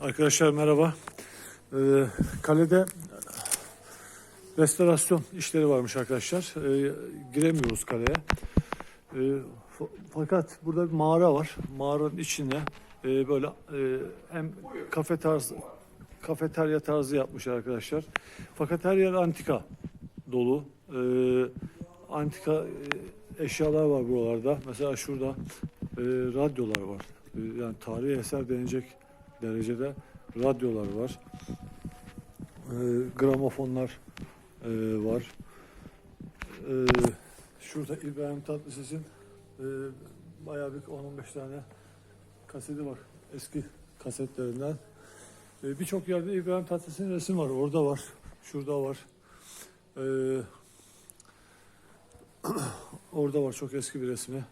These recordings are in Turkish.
Arkadaşlar merhaba. Ee, kalede restorasyon işleri varmış arkadaşlar. Ee, giremiyoruz kaleye. Ee, fa- fakat burada bir mağara var. Mağaranın içine e, böyle e, hem kafe tarzı kafeterya tarzı yapmışlar arkadaşlar. Fakat her yer antika dolu. Ee, antika e, eşyalar var buralarda. Mesela şurada e, radyolar var. E, yani tarihi eser denecek derecede radyolar var. E, gramofonlar e, var. E, şurada İbrahim Tatlıses'in e, bayağı bir 10-15 tane kaseti var. Eski kasetlerinden. E, Birçok yerde İbrahim Tatlıses'in resim var. Orada var. Şurada var. E, orada var çok eski bir resmi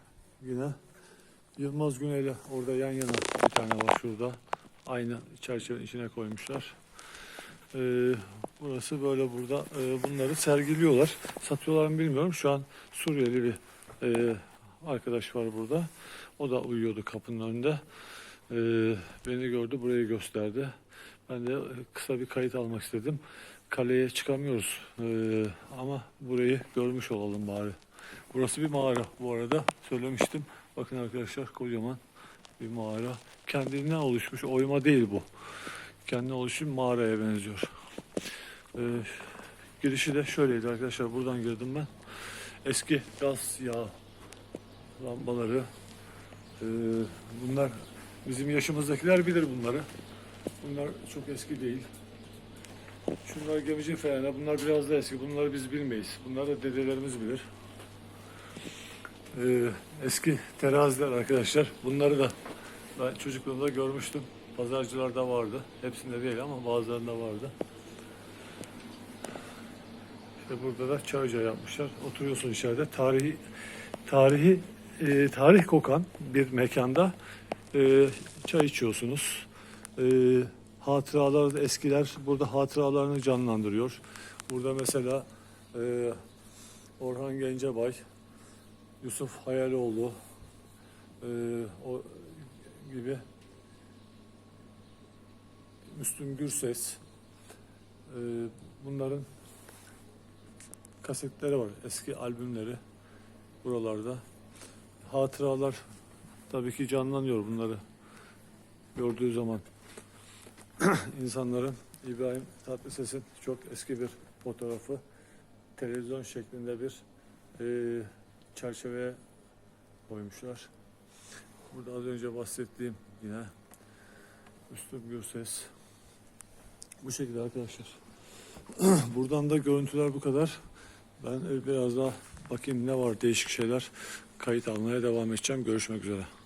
yine. Yılmaz Güney'le orada yan yana bir tane var şurada. Aynı çerçevenin içine koymuşlar. Ee, burası böyle burada e, bunları sergiliyorlar. Satıyorlar mı bilmiyorum. Şu an Suriyeli bir e, arkadaş var burada. O da uyuyordu kapının önünde. Ee, beni gördü, burayı gösterdi. Ben de kısa bir kayıt almak istedim. Kaleye çıkamıyoruz Ee, ama burayı görmüş olalım bari. Burası bir mağara bu arada söylemiştim. Bakın arkadaşlar kocaman bir mağara. Kendinden oluşmuş oyma değil bu. Kendine oluşmuş mağaraya benziyor. Ee, girişi de şöyleydi arkadaşlar. Buradan girdim ben. Eski gaz yağı lambaları. Ee, bunlar bizim yaşımızdakiler bilir bunları. Bunlar çok eski değil. Şunlar gemici fenerler. Bunlar biraz da eski. Bunları biz bilmeyiz. Bunlar da dedelerimiz bilir. Ee, eski teraziler arkadaşlar. Bunları da ben çocukluğumda görmüştüm. Pazarcılarda vardı. Hepsinde değil ama bazılarında vardı. İşte burada da çay ocağı yapmışlar. Oturuyorsun içeride. Tarihi tarihi e, tarih kokan bir mekanda e, çay içiyorsunuz. E, hatıralar eskiler burada hatıralarını canlandırıyor. Burada mesela e, Orhan Gencebay, Yusuf Hayaloğlu e, o gibi Müslüm Gürses e, bunların kasetleri var. Eski albümleri buralarda. Hatıralar tabii ki canlanıyor bunları gördüğü zaman. insanların İbrahim Tatlıses'in çok eski bir fotoğrafı televizyon şeklinde bir e, çerçeveye koymuşlar. Burada az önce bahsettiğim yine Müslüm Gürses. Bu şekilde arkadaşlar. Buradan da görüntüler bu kadar. Ben biraz daha bakayım ne var değişik şeyler. Kayıt almaya devam edeceğim. Görüşmek üzere.